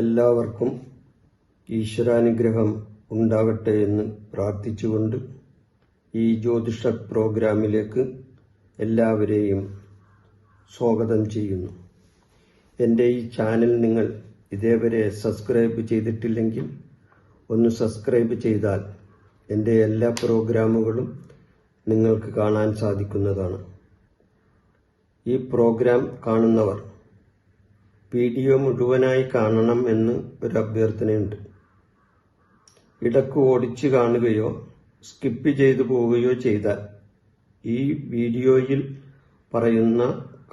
എല്ലാവർക്കും ഈശ്വരാനുഗ്രഹം ഉണ്ടാകട്ടെ എന്ന് പ്രാർത്ഥിച്ചുകൊണ്ട് ഈ ജ്യോതിഷ പ്രോഗ്രാമിലേക്ക് എല്ലാവരെയും സ്വാഗതം ചെയ്യുന്നു. എന്റെ ഈ ചാനൽ നിങ്ങൾ ഇതേവരെ സബ്സ്ക്രൈബ് ചെയ്തിട്ടില്ലെങ്കിൽ ഒന്ന് സബ്സ്ക്രൈബ് ചെയ്താൽ എന്റെ എല്ലാ പ്രോഗ്രാമുകളും നിങ്ങൾക്ക് കാണാൻ സാധിക്കുന്നതാണ്. ഈ പ്രോഗ്രാം കാണുന്നവർ വീഡിയോ മുഴുവനായി കാണണം എന്ന് ഒരു അഭ്യർത്ഥനയുണ്ട്. ഇടയ്ക്ക് ഓടിച്ചു കാണുകയോ സ്കിപ്പ് ചെയ്തു പോവുകയോ ചെയ്താൽ ഈ വീഡിയോയിൽ പറയുന്ന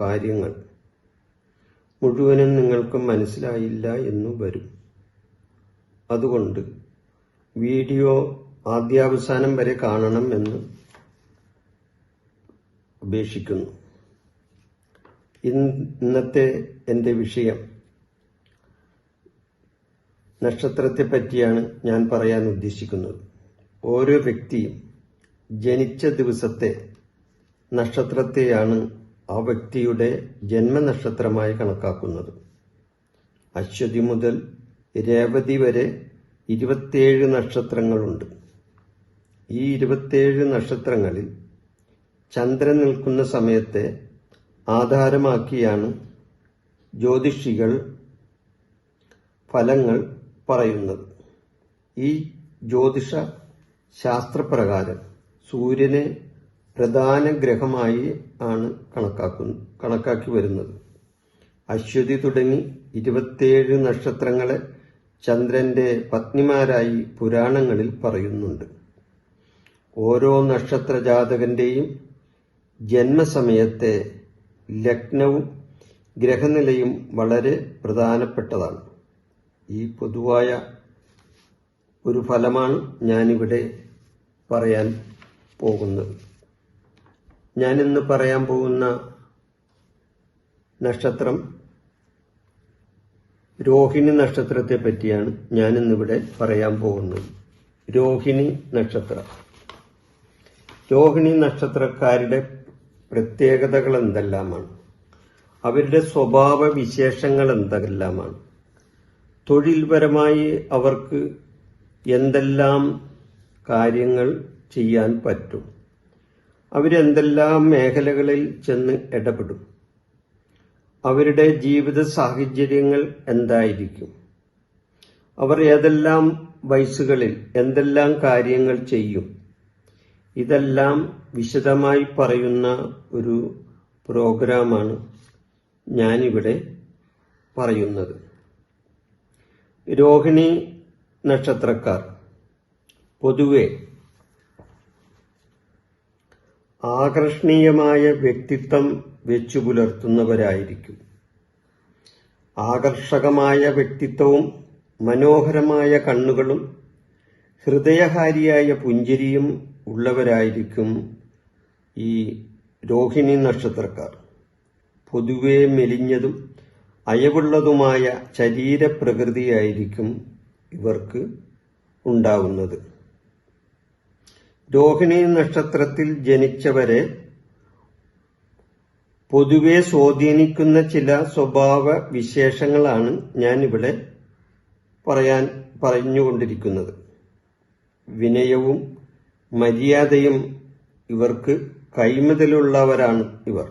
കാര്യങ്ങൾ മുഴുവനും നിങ്ങൾക്ക് മനസ്സിലായില്ല എന്നു വരും. അതുകൊണ്ട് വീഡിയോ ആദ്യാവസാനം വരെ കാണണം എന്ന് അപേക്ഷിക്കുന്നു. ഇന്നത്തെ എന്റെ വിഷയം. നക്ഷത്രത്തെ പറ്റിയാണ് ഞാൻ പറയാൻ ഉദ്ദേശിക്കുന്നത്. ഓരോ വ്യക്തിയും ജനിച്ച ദിവസത്തെ നക്ഷത്രത്തെയാണ് ആ വ്യക്തിയുടെ ജന്മനക്ഷത്രമായി കണക്കാക്കുന്നത്. അശ്വതി മുതൽ രേവതി വരെ ഇരുപത്തിയേഴ് നക്ഷത്രങ്ങളുണ്ട്. ഈ ഇരുപത്തിയേഴ് നക്ഷത്രങ്ങളിൽ ചന്ദ്രൻ നിൽക്കുന്ന സമയത്തെ ആധാരമാക്കിയാണ് ജ്യോതിഷികൾ ഫലങ്ങൾ പറയുന്നത്. ഈ ജ്യോതിഷ ശാസ്ത്രപ്രകാരം സൂര്യനെ പ്രധാന ഗ്രഹമായി ആണ് കണക്കാക്കുന്നു കണക്കാക്കി വരുന്നത്. അശ്വതി തുടങ്ങി ഇരുപത്തിയേഴ് നക്ഷത്രങ്ങളെ ചന്ദ്രന്റെ പത്നിമാരായി പുരാണങ്ങളിൽ പറയുന്നുണ്ട്. ഓരോ നക്ഷത്ര ജാതകന്റെയും ജന്മസമയത്തെ ലഗ്നവും ഗ്രഹനിലയും വളരെ പ്രധാനപ്പെട്ടതാണ്. ഈ പൊതുവായ ഒരു ഫലമാണ് ഞാനിവിടെ പറയാൻ പോകുന്നത്. ഞാനിന്ന് പറയാൻ പോകുന്ന നക്ഷത്രം രോഹിണി നക്ഷത്രത്തെ പറ്റിയാണ് ഞാനിന്നിവിടെ പറയാൻ പോകുന്നത്. രോഹിണി നക്ഷത്രം. രോഹിണി നക്ഷത്രക്കാരുടെ പ്രത്യേകതകൾ എന്തെല്ലാമാണ് അവരുടെ സ്വഭാവ വിശേഷങ്ങൾ എന്തെല്ലാമാണ് തൊഴിൽപരമായി അവർക്ക് എന്തെല്ലാം കാര്യങ്ങൾ ചെയ്യാൻ പറ്റും? അവരെന്തെല്ലാം മേഖലകളിൽ ചെന്ന് ഇടപെടും? അവരുടെ ജീവിത സാഹചര്യങ്ങൾ എന്തായിരിക്കും? അവർ ഏതെല്ലാം വയസ്സുകളിൽ എന്തെല്ലാം കാര്യങ്ങൾ ചെയ്യും? ഇതെല്ലാം വിശദമായി പറയുന്ന ഒരു പ്രോഗ്രാമാണ് ഞാനിവിടെ പറയുന്നത്. രോഹിണി നക്ഷത്രക്കാർ പൊതുവെ ആകർഷണീയമായ വ്യക്തിത്വം വെച്ചു പുലർത്തുന്നവരായിരിക്കും. ആകർഷകമായ വ്യക്തിത്വവും മനോഹരമായ കണ്ണുകളും ഹൃദയഹാരിയായ പുഞ്ചിരിയും ഉള്ളവരായിരിക്കും ഈ രോഹിണി നക്ഷത്രക്കാർ. പൊതുവെ മെലിഞ്ഞതും അയവുള്ളതുമായ ശരീരപ്രകൃതിയായിരിക്കും ഇവർക്ക് ഉണ്ടാവുന്നത്. രോഹിണി നക്ഷത്രത്തിൽ ജനിച്ചവരെ പൊതുവെ സ്വാധീനിക്കുന്ന ചില സ്വഭാവ വിശേഷങ്ങളാണ് ഞാനിവിടെ പറയാൻ പറഞ്ഞുകൊണ്ടിരിക്കുന്നത്. വിനയവും മര്യാദയും ഇവർക്ക് കൈമുതലുള്ളവരാണ് ഇവർ.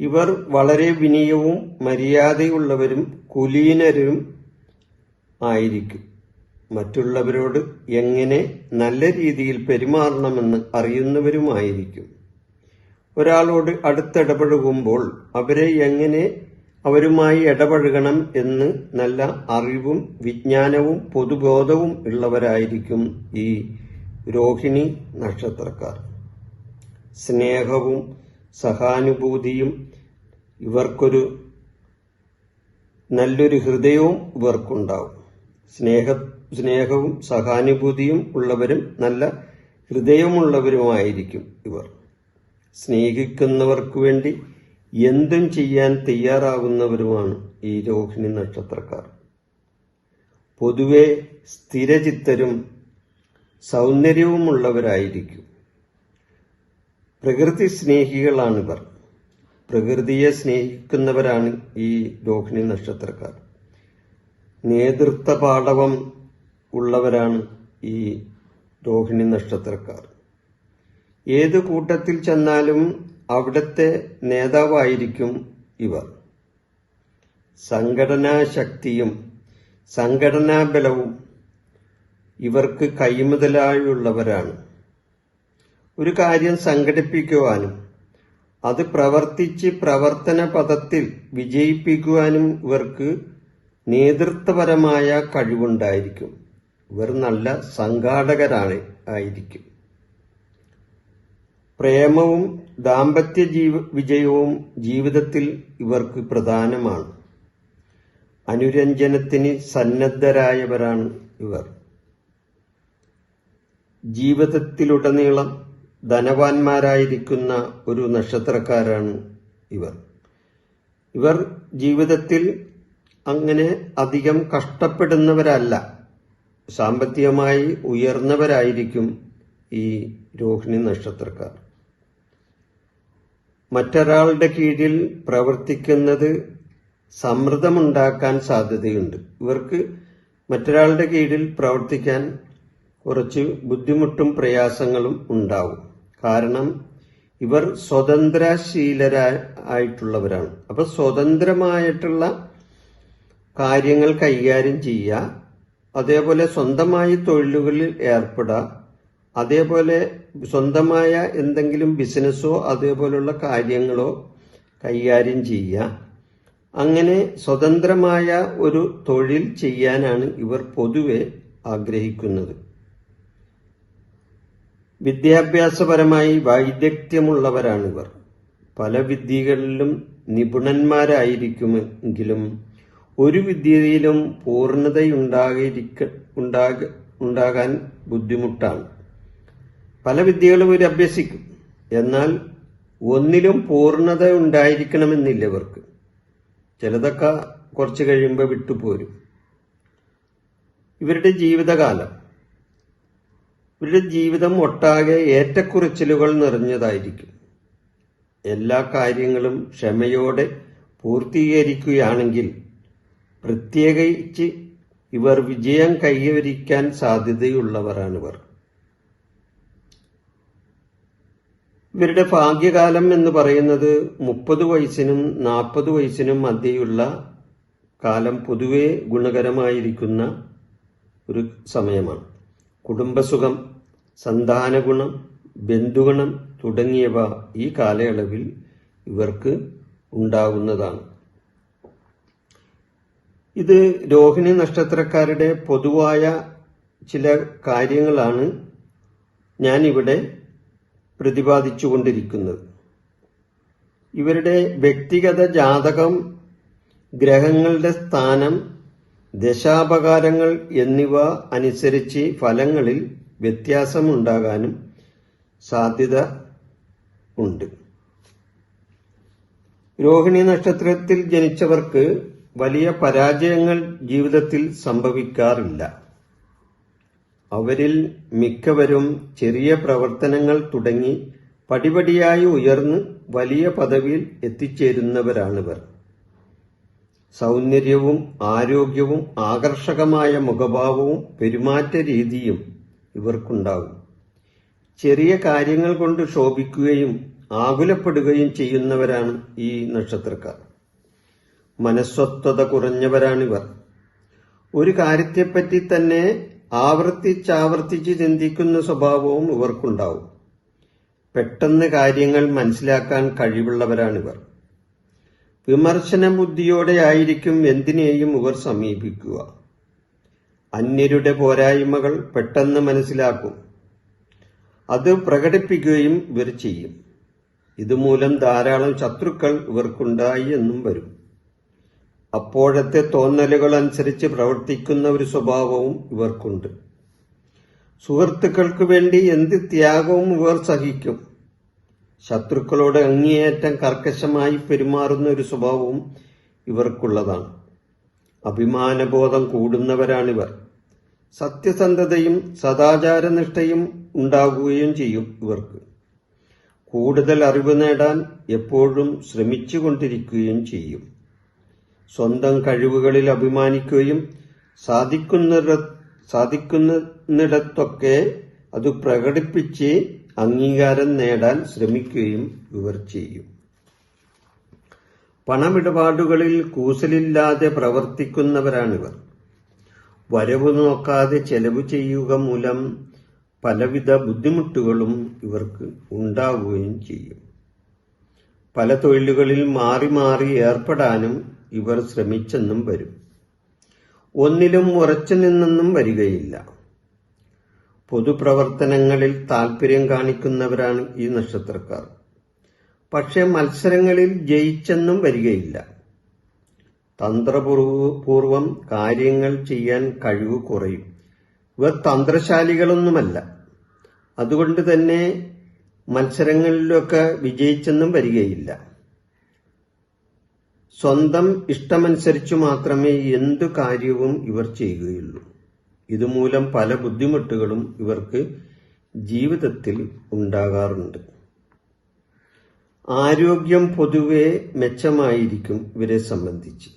ഇവർ വളരെ വിനയവും മര്യാദയുള്ളവരും കുലീനരും ആയിരിക്കും. മറ്റുള്ളവരോട് എങ്ങനെ നല്ല രീതിയിൽ പെരുമാറണമെന്ന് അറിയുന്നവരുമായിരിക്കും. ഒരാളോട് അടുത്തിടപഴകുമ്പോൾ അവരെ എങ്ങനെ അവരുമായി ഇടപഴകണം എന്ന് നല്ല അറിവും വിജ്ഞാനവും പൊതുബോധവും ഉള്ളവരായിരിക്കും ഈ രോഹിണി നക്ഷത്രക്കാർ. സ്നേഹവും സഹാനുഭൂതിയും ഇവർക്കൊരു നല്ലൊരു ഹൃദയവും ഇവർക്കുണ്ടാവും. സ്നേഹ സ്നേഹവും സഹാനുഭൂതിയും ഉള്ളവരും നല്ല ഹൃദയമുള്ളവരുമായിരിക്കും ഇവർ. സ്നേഹിക്കുന്നവർക്ക് വേണ്ടി എന്തും ചെയ്യാൻ തയ്യാറാകുന്നവരുമാണ് ഈ രോഹിണി നക്ഷത്രക്കാർ. പൊതുവെ സ്ഥിരചിത്തരും സൗന്ദര്യവുമുള്ളവരായിരിക്കും. പ്രകൃതി സ്നേഹികളാണിവർ. പ്രകൃതിയെ സ്നേഹിക്കുന്നവരാണ് ഈ രോഹിണി നക്ഷത്രക്കാർ. നേതൃത്വ പാടവം ഉള്ളവരാണ് ഈ രോഹിണി നക്ഷത്രക്കാർ. ഏത് കൂട്ടത്തിൽ ചെന്നാലും അവിടുത്തെ നേതാവായിരിക്കും ഇവർ. സംഘടനാ ശക്തിയും സംഘടനാ ബലവും ഇവർക്ക് കൈമുതലായുള്ളവരാണ്. ഒരു കാര്യം സംഘടിപ്പിക്കുവാനും അത് പ്രവർത്തിച്ച് പ്രവർത്തന പദത്തിൽ വിജയിപ്പിക്കുവാനും ഇവർക്ക് നേതൃത്വപരമായ കഴിവുണ്ടായിരിക്കും. ഇവർ നല്ല സംഘാടകരാണ് ആയിരിക്കും. പ്രേമവും ദാമ്പത്യ ജീവ വിജയവും ജീവിതത്തിൽ ഇവർക്ക് പ്രധാനമാണ്. അനുരഞ്ജനത്തിന് സന്നദ്ധരായവരാണ് ഇവർ. ജീവിതത്തിലുടനീളം ധനവാന്മാരായിരിക്കുന്ന ഒരു നക്ഷത്രക്കാരാണ് ഇവർ. ഇവർ ജീവിതത്തിൽ അങ്ങനെ അധികം കഷ്ടപ്പെടുന്നവരല്ല. സാമ്പത്തികമായി ഉയർന്നവരായിരിക്കും ഈ രോഹിണി നക്ഷത്രക്കാർ. മറ്റൊരാളുടെ കീഴിൽ പ്രവർത്തിക്കുന്നത് സമ്മർദ്ദമുണ്ടാക്കാൻ സാധ്യതയുണ്ട്. ഇവർക്ക് മറ്റൊരാളുടെ കീഴിൽ പ്രവർത്തിക്കാൻ കുറച്ച് ബുദ്ധിമുട്ടും പ്രയാസങ്ങളും ഉണ്ടാവും. കാരണം ഇവർ സ്വതന്ത്രശീലരായിട്ടുള്ളവരാണ് അപ്പൊ സ്വതന്ത്രമായിട്ടുള്ള കാര്യങ്ങൾ കൈകാര്യം ചെയ്യുക അതേപോലെ സ്വന്തമായി തൊഴിലുകളിൽ ഏർപ്പെടുക അതേപോലെ സ്വന്തമായ എന്തെങ്കിലും ബിസിനസ്സോ അതേപോലുള്ള കാര്യങ്ങളോ കൈകാര്യം ചെയ്യുക. അങ്ങനെ സ്വതന്ത്രമായ ഒരു തൊഴിൽ ചെയ്യാനാണ് ഇവർ പൊതുവെ ആഗ്രഹിക്കുന്നത്. വിദ്യാഭ്യാസപരമായി വൈദഗ്ധ്യമുള്ളവരാണിവർ. പല വിദ്യകളിലും നിപുണന്മാരായിരിക്കുമെങ്കിലും ഒരു വിദ്യയിലും പൂർണതയുണ്ടാകാൻ ബുദ്ധിമുട്ടാണ്. പല വിദ്യകളും ഇവർ അഭ്യസിക്കും. എന്നാൽ ഒന്നിലും പൂർണത ഉണ്ടായിരിക്കണമെന്നില്ല ഇവർക്ക്. ചിലതൊക്കെ കുറച്ച് കഴിയുമ്പോൾ വിട്ടുപോരും. ഇവരുടെ ജീവിതകാലം. ഇവരുടെ ജീവിതം ഒട്ടാകെ ഏറ്റക്കുറച്ചിലുകൾ നിറഞ്ഞതായിരിക്കും. എല്ലാ കാര്യങ്ങളും ക്ഷമയോടെ പൂർത്തീകരിക്കുകയാണെങ്കിൽ പ്രത്യേകിച്ച് ഇവർ വിജയം കൈവരിക്കാൻ സാധ്യതയുള്ളവരാണിവർ. ഇവരുടെ ഭാഗ്യകാലം എന്ന് പറയുന്നത് മുപ്പത് വയസ്സിനും നാൽപ്പത് വയസ്സിനും മധ്യയുള്ള കാലം പൊതുവെ ഗുണകരമായിരിക്കുന്ന ഒരു സമയമാണ്. കുടുംബസുഖം സന്താനഗുണം ബന്ധുഗുണം തുടങ്ങിയവ ഈ കാലയളവിൽ ഇവർക്ക് ഉണ്ടാകുന്നതാണ് ഇത് രോഹിണി നക്ഷത്രക്കാരുടെ പൊതുവായ ചില കാര്യങ്ങളാണ് ഞാനിവിടെ പ്രതിപാദിച്ചുകൊണ്ടിരിക്കുന്നത്. ഇവരുടെ വ്യക്തിഗത ജാതകം ഗ്രഹങ്ങളുടെ സ്ഥാനം ദശാപകാരങ്ങൾ എന്നിവ അനുസരിച്ച് ഫലങ്ങളിൽ വ്യത്യാസമുണ്ടാകാനും സാധ്യത ഉണ്ട്. രോഹിണി നക്ഷത്രത്തിൽ ജനിച്ചവർക്ക് വലിയ പരാജയങ്ങൾ ജീവിതത്തിൽ സംഭവിക്കാറില്ല. അവരിൽ മിക്കവരും ചെറിയ പ്രവർത്തനങ്ങൾ തുടങ്ങി പടിപടിയായി ഉയർന്ന് വലിയ പദവിയിൽ എത്തിച്ചേരുന്നവരാണിവർ. സൗന്ദര്യവും ആരോഗ്യവും ആകർഷകമായ മുഖഭാവവും പെരുമാറ്റ രീതിയും ഇവർക്കുണ്ടാകും ചെറിയ കാര്യങ്ങൾ കൊണ്ട് ശോഭിക്കുകയും ആകുലപ്പെടുകയും ചെയ്യുന്നവരാണ് ഈ നക്ഷത്രക്കാർ. മനസ്വത്വത കുറഞ്ഞവരാണിവർ. ഒരു കാര്യത്തെപ്പറ്റി തന്നെ ആവർത്തിച്ചാവർത്തിച്ച് ചിന്തിക്കുന്ന സ്വഭാവവും ഇവർക്കുണ്ടാവും. പെട്ടെന്ന് കാര്യങ്ങൾ മനസ്സിലാക്കാൻ കഴിവുള്ളവരാണിവർ. വിമർശന ബുദ്ധിയോടെ ആയിരിക്കും എന്തിനേയും ഇവർ സമീപിക്കുക. അന്യരുടെ പോരായ്മകൾ പെട്ടെന്ന് മനസ്സിലാക്കും. അത് പ്രകടിപ്പിക്കുകയും ഇവർ ചെയ്യും. ഇതുമൂലം ധാരാളം ശത്രുക്കൾ ഇവർക്കുണ്ടായി എന്നും വരും. അപ്പോഴത്തെ തോന്നലുകൾ അനുസരിച്ച് പ്രവർത്തിക്കുന്ന ഒരു സ്വഭാവവും ഇവർക്കുണ്ട്. സുഹൃത്തുക്കൾക്ക് വേണ്ടി എന്ത് ത്യാഗവും ഇവർ സഹിക്കും. ശത്രുക്കളോട് അങ്ങേയറ്റം കർക്കശമായി പെരുമാറുന്ന ഒരു സ്വഭാവവും ഇവർക്കുള്ളതാണ്. അഭിമാനബോധം കൂടുന്നവരാണിവർ. സത്യസന്ധതയും സദാചാരനിഷ്ഠയും ഉണ്ടാകുകയും ചെയ്യും ഇവർക്ക്. കൂടുതൽ അറിവ് നേടാൻ എപ്പോഴും ശ്രമിച്ചുകൊണ്ടിരിക്കുകയും ചെയ്യും. സ്വന്തം കഴിവുകളിൽ അഭിമാനിക്കുകയും സാധിക്കുന്ന സാധിക്കുന്നിടത്തൊക്കെ അത് പ്രകടിപ്പിച്ച് അംഗീകാരം നേടാൻ ശ്രമിക്കുകയും ഇവർ ചെയ്യും. പണമിടപാടുകളിൽ കൂസലില്ലാതെ പ്രവർത്തിക്കുന്നവരാണിവർ. വരവ് നോക്കാതെ ചെലവ് ചെയ്യുക മൂലം പലവിധ ബുദ്ധിമുട്ടുകളും ഇവർക്ക് ഉണ്ടാവുകയും ചെയ്യും. പല തൊഴിലുകളിൽ മാറി മാറി ഏർപ്പെടാനും ഇവർ ശ്രമിച്ചെന്നും വരും. ഒന്നിലും ഉറച്ചു നിന്നെന്നും വരികയില്ല. പൊതുപ്രവർത്തനങ്ങളിൽ താൽപ്പര്യം കാണിക്കുന്നവരാണ് ഈ നക്ഷത്രക്കാർ. പക്ഷെ മത്സരങ്ങളിൽ ജയിച്ചെന്നും വരികയില്ല. തന്ത്രപൂർവം കാര്യങ്ങൾ ചെയ്യാൻ കഴിവ് കുറയും. ഇവർ തന്ത്രശാലികളൊന്നുമല്ല. അതുകൊണ്ട് തന്നെ മത്സരങ്ങളിലൊക്കെ വിജയിച്ചെന്നും വരികയില്ല. സ്വന്തം ഇഷ്ടമനുസരിച്ചു മാത്രമേ എന്തു കാര്യവും ഇവർ ചെയ്യുകയുള്ളൂ. ഇതുമൂലം പല ബുദ്ധിമുട്ടുകളും ഇവർക്ക് ജീവിതത്തിൽ ഉണ്ടാകാറുണ്ട്. ആരോഗ്യം പൊതുവെ മെച്ചമായിരിക്കും ഇവരെ സംബന്ധിച്ച്.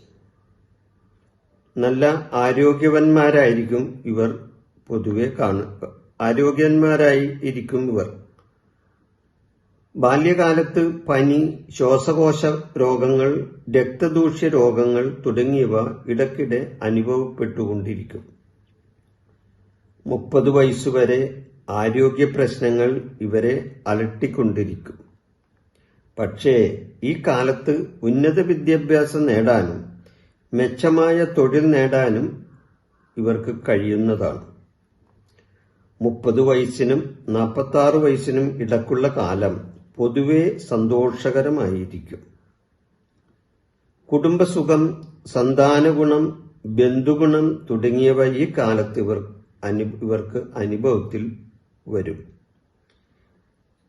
നല്ല ആരോഗ്യവന്മാരായിരിക്കും ഇവർ പൊതുവെ കാണുക ആരോഗ്യന്മാരായി ഇരിക്കും ഇവർ. ബാല്യകാലത്ത് പനി ശ്വാസകോശ രോഗങ്ങൾ രക്തദൂഷ്യ രോഗങ്ങൾ തുടങ്ങിയവ ഇടയ്ക്കിടെ അനുഭവപ്പെട്ടുകൊണ്ടിരിക്കും. മുപ്പത് വയസ്സുവരെ ആരോഗ്യ പ്രശ്നങ്ങൾ ഇവരെ അലട്ടിക്കൊണ്ടിരിക്കും. പക്ഷേ ഈ കാലത്ത് ഉന്നത വിദ്യാഭ്യാസം നേടാനും മെച്ചമായ തൊഴിൽ നേടാനും ഇവർക്ക് കഴിയുന്നതാണ്. മുപ്പത് വയസ്സിനും നാൽപ്പത്തി ആറ് വയസ്സിനും ഇടക്കുള്ള കാലം പൊതുവെ സന്തോഷകരമായിരിക്കും. കുടുംബസുഖം സന്താനഗുണം ബന്ധുഗുണം തുടങ്ങിയവ ഈ കാലത്ത് ഇവർ ഇവർക്ക് അനുഭവത്തിൽ വരും.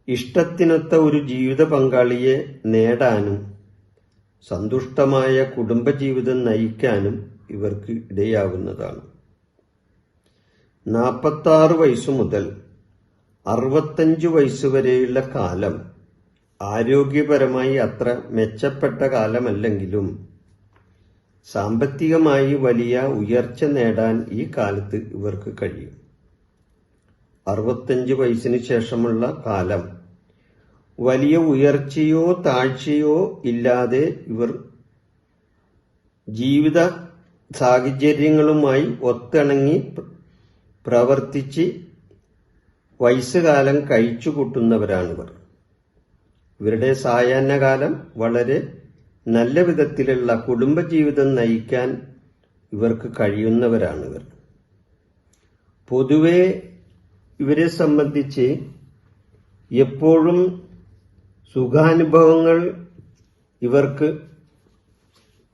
ഇഷ്ടത്തിനൊത്ത ഒരു ജീവിത പങ്കാളിയെ നേടാനും സന്തുഷ്ടമായ കുടുംബജീവിതം നയിക്കാനും ഇവർക്ക് ഇടയാവുന്നതാണ്. നാൽപ്പത്താറ് വയസ്സു മുതൽ അറുപത്തഞ്ച് വയസ്സുവരെയുള്ള കാലം ആരോഗ്യപരമായി അത്ര മെച്ചപ്പെട്ട കാലമല്ലെങ്കിലും സാമ്പത്തികമായി വലിയ ഉയർച്ച നേടാൻ ഈ കാലത്ത് ഇവർക്ക് കഴിയും. അറുപത്തഞ്ച് വയസ്സിന് ശേഷമുള്ള കാലം വലിയ ഉയർച്ചയോ താഴ്ചയോ ഇല്ലാതെ ഇവർ ജീവിത സാഹചര്യങ്ങളുമായി ഒത്തിണങ്ങി പ്രവർത്തിച്ച് വയസ്സുകാലം കഴിച്ചു കൂട്ടുന്നവരാണിവർ ഇവരുടെ സായാഹ്നകാലം വളരെ നല്ല വിധത്തിലുള്ള കുടുംബജീവിതം നയിക്കാൻ ഇവർക്ക് കഴിയുന്നവരാണിവർ. പൊതുവെ ഇവരെ സംബന്ധിച്ച് എപ്പോഴും സുഖാനുഭവങ്ങൾ ഇവർക്ക്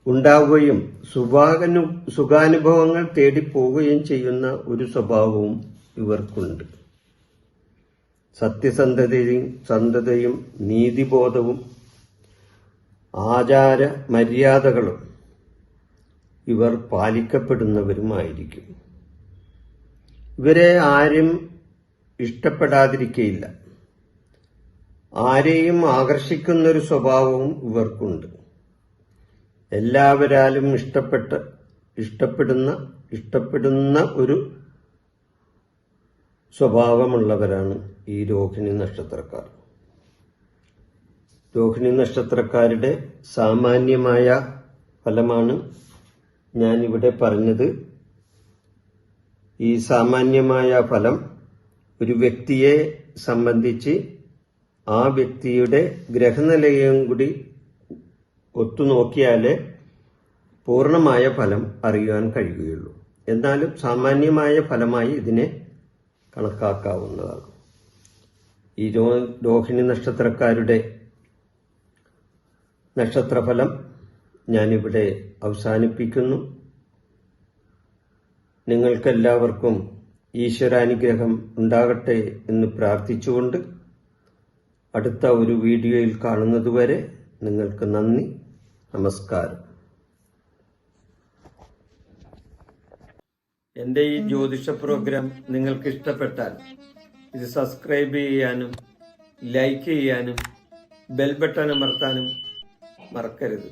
ഉണ്ടാവുകയും സുഖാനു സുഖാനുഭവങ്ങൾ തേടിപ്പോവുകയും ചെയ്യുന്ന ഒരു സ്വഭാവവും ഇവർക്കുണ്ട്. സത്യസന്ധതയും സന്ധതയും നീതിബോധവും ആചാര മര്യാദകളും ഇവർ പാലിക്കപ്പെടുന്നവരുമായിരിക്കും. ഇവരെ ആരും ഇഷ്ടപ്പെടാതിരിക്കയില്ല. ആരെയും ആകർഷിക്കുന്നൊരു സ്വഭാവവും ഇവർക്കുണ്ട്. എല്ലാവരാലും ഇഷ്ടപ്പെട്ട ഇഷ്ടപ്പെടുന്ന ഇഷ്ടപ്പെടുന്ന ഒരു സ്വഭാവമുള്ളവരാണ് ഈ രോഹിണി നക്ഷത്രക്കാർ. രോഹിണി നക്ഷത്രക്കാരുടെ സാമാന്യമായ ഫലമാണ് ഞാൻ ഇവിടെ പറഞ്ഞത്. ഈ സാമാന്യമായ ഫലം ഒരു വ്യക്തിയെ സംബന്ധിച്ച് ആ വ്യക്തിയുടെ ഗ്രഹനിലയം കൂടി ഒത്തുനോക്കിയാലേ പൂർണമായ ഫലം അറിയുവാൻ കഴിയുകയുള്ളൂ. എന്നാലും സാമാന്യമായ ഫലമായി ഇതിനെ കണക്കാക്കാവുന്നതാണ്. ഈ രോഹിണി നക്ഷത്രക്കാരുടെ നക്ഷത്രഫലം ഞാനിവിടെ അവസാനിപ്പിക്കുന്നു. നിങ്ങൾക്കെല്ലാവർക്കും ഈശ്വരാനുഗ്രഹം ഉണ്ടാകട്ടെ എന്ന് പ്രാർത്ഥിച്ചുകൊണ്ട് അടുത്ത ഒരു വീഡിയോയിൽ കാണുന്നതുവരെ നിങ്ങൾക്ക് നന്ദി നമസ്കാരം. എന്റെ ഈ ജ്യോതിഷ പ്രോഗ്രാം നിങ്ങൾക്ക് ഇഷ്ടപ്പെട്ടാൽ ഇത് സബ്സ്ക്രൈബ് ചെയ്യാനും ലൈക്ക് ചെയ്യാനും ബെൽ ബട്ടൺ അമർത്താനും മറക്കരുത്.